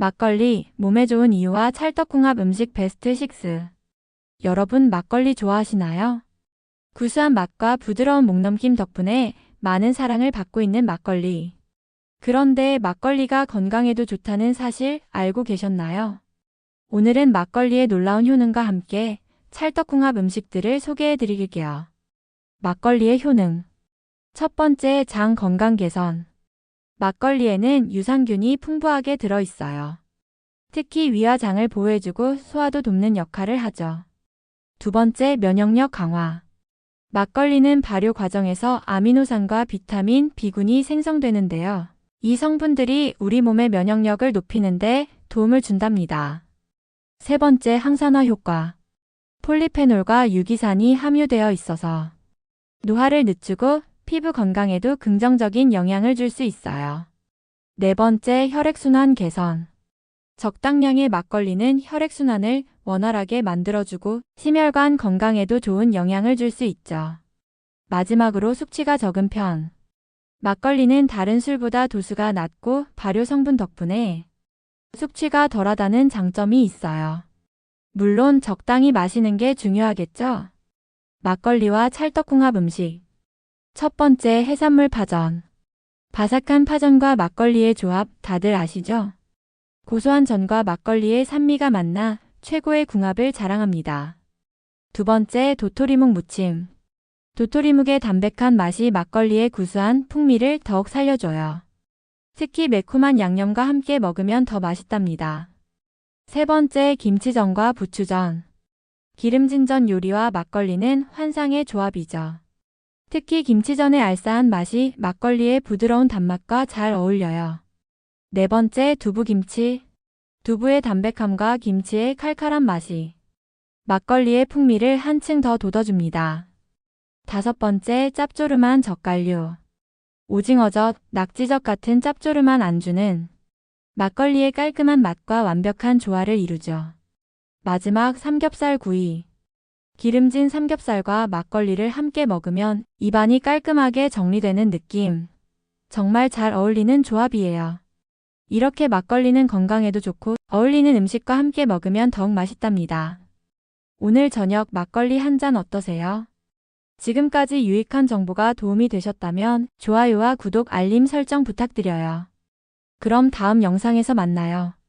막걸리, 몸에 좋은 이유와 찰떡궁합 음식 베스트 6. 여러분 막걸리 좋아하시나요? 구수한 맛과 부드러운 목넘김 덕분에 많은 사랑을 받고 있는 막걸리. 그런데 막걸리가 건강에도 좋다는 사실 알고 계셨나요? 오늘은 막걸리의 놀라운 효능과 함께 찰떡궁합 음식들을 소개해 드릴게요. 막걸리의 효능. 첫 번째, 장 건강 개선. 막걸리에는 유산균이 풍부하게 들어 있어요. 특히 위와 장을 보호해주고 소화도 돕는 역할을 하죠. 두 번째, 면역력 강화. 막걸리는 발효 과정에서 아미노산과 비타민, B군이 생성되는데요. 이 성분들이 우리 몸의 면역력을 높이는데 도움을 준답니다. 세 번째, 항산화 효과. 폴리페놀과 유기산이 함유되어 있어서 노화를 늦추고 피부 건강에도 긍정적인 영향을 줄 수 있어요. 네 번째, 혈액순환 개선. 적당량의 막걸리는 혈액순환을 원활하게 만들어주고 심혈관 건강에도 좋은 영향을 줄 수 있죠. 마지막으로 숙취가 적은 편. 막걸리는 다른 술보다 도수가 낮고 발효 성분 덕분에 숙취가 덜하다는 장점이 있어요. 물론 적당히 마시는 게 중요하겠죠? 막걸리와 찰떡궁합 음식. 첫 번째 해산물 파전. 바삭한 파전과 막걸리의 조합 다들 아시죠? 고소한 전과 막걸리의 산미가 만나 최고의 궁합을 자랑합니다. 두 번째 도토리묵 무침. 도토리묵의 담백한 맛이 막걸리의 구수한 풍미를 더욱 살려줘요. 특히 매콤한 양념과 함께 먹으면 더 맛있답니다. 세 번째 김치전과 부추전. 기름진 전 요리와 막걸리는 환상의 조합이죠. 특히 김치전의 알싸한 맛이 막걸리의 부드러운 단맛과 잘 어울려요. 네 번째 두부김치. 두부의 담백함과 김치의 칼칼한 맛이 막걸리의 풍미를 한층 더 돋워줍니다. 다섯 번째 짭조름한 젓갈류. 오징어젓, 낙지젓 같은 짭조름한 안주는 막걸리의 깔끔한 맛과 완벽한 조화를 이루죠. 마지막 삼겹살 구이. 기름진 삼겹살과 막걸리를 함께 먹으면 입안이 깔끔하게 정리되는 느낌. 정말 잘 어울리는 조합이에요. 이렇게 막걸리는 건강에도 좋고 어울리는 음식과 함께 먹으면 더욱 맛있답니다. 오늘 저녁 막걸리 한 잔 어떠세요? 지금까지 유익한 정보가 도움이 되셨다면 좋아요와 구독 알림 설정 부탁드려요. 그럼 다음 영상에서 만나요.